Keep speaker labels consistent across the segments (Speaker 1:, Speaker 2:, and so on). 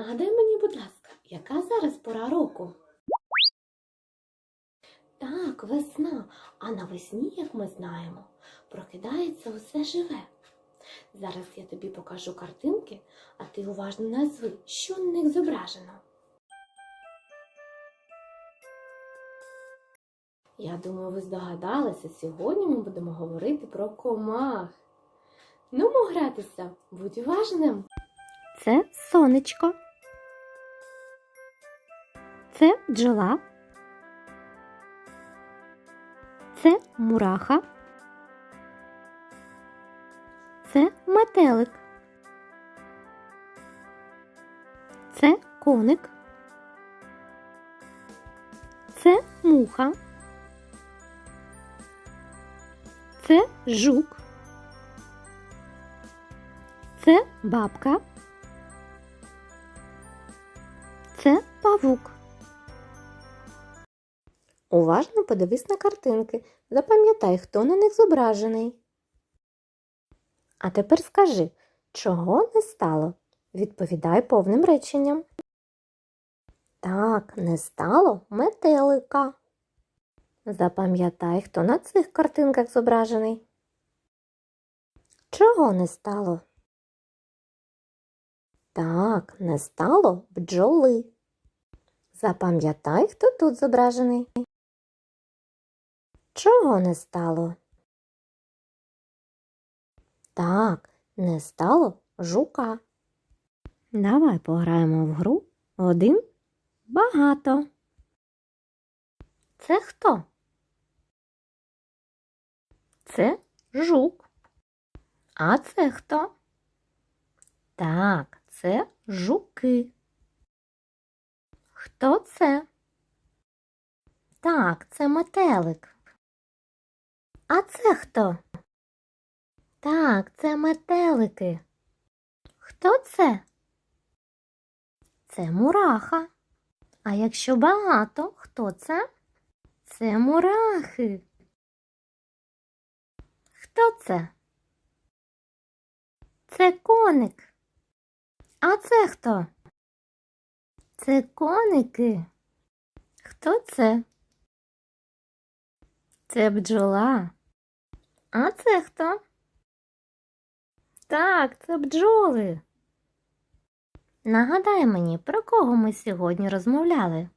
Speaker 1: Нагадай мені, будь ласка, яка зараз пора року? Так, весна. А навесні, як ми знаємо, прокидається усе живе. Зараз я тобі покажу картинки, а ти уважно назви, що на них зображено. Я думаю, ви здогадалися, сьогодні ми будемо говорити про комах. Ну, гратися, будь уважним.
Speaker 2: Це сонечко. Це бджола. Це мураха. Це метелик. Це коник. Це муха. Це жук. Це бабка. Це павук. Уважно подивись на картинки. Запам'ятай, хто на них зображений. А тепер скажи, чого не стало? Відповідай повним реченням. Так, не стало метелика. Запам'ятай, хто на цих картинках зображений. Чого не стало? Так, не стало бджоли. Запам'ятай, хто тут зображений. Чого не стало? Так, не стало жука. Давай пограємо в гру один багато. Це хто? Це жук. А це хто? Так, це жуки. Хто це? Так, це метелик. А це хто? Так, це метелики. Хто це? Це мураха. А якщо багато, хто це? Це мурахи. Хто це? Це коник. А це хто? Це коники. Хто це? Це бджола. А це хто? Так, це бджоли. Нагадай мені, про кого ми сьогодні розмовляли?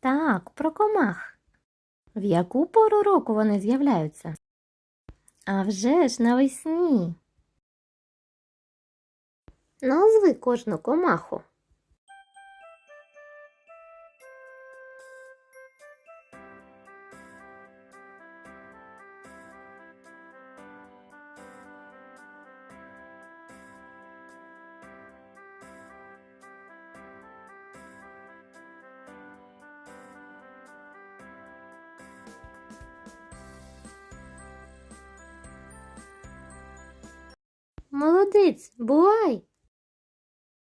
Speaker 2: Так, про комах. В яку пору року вони з'являються? А вже ж навесні. Назви кожну комаху. Молодець, бувай!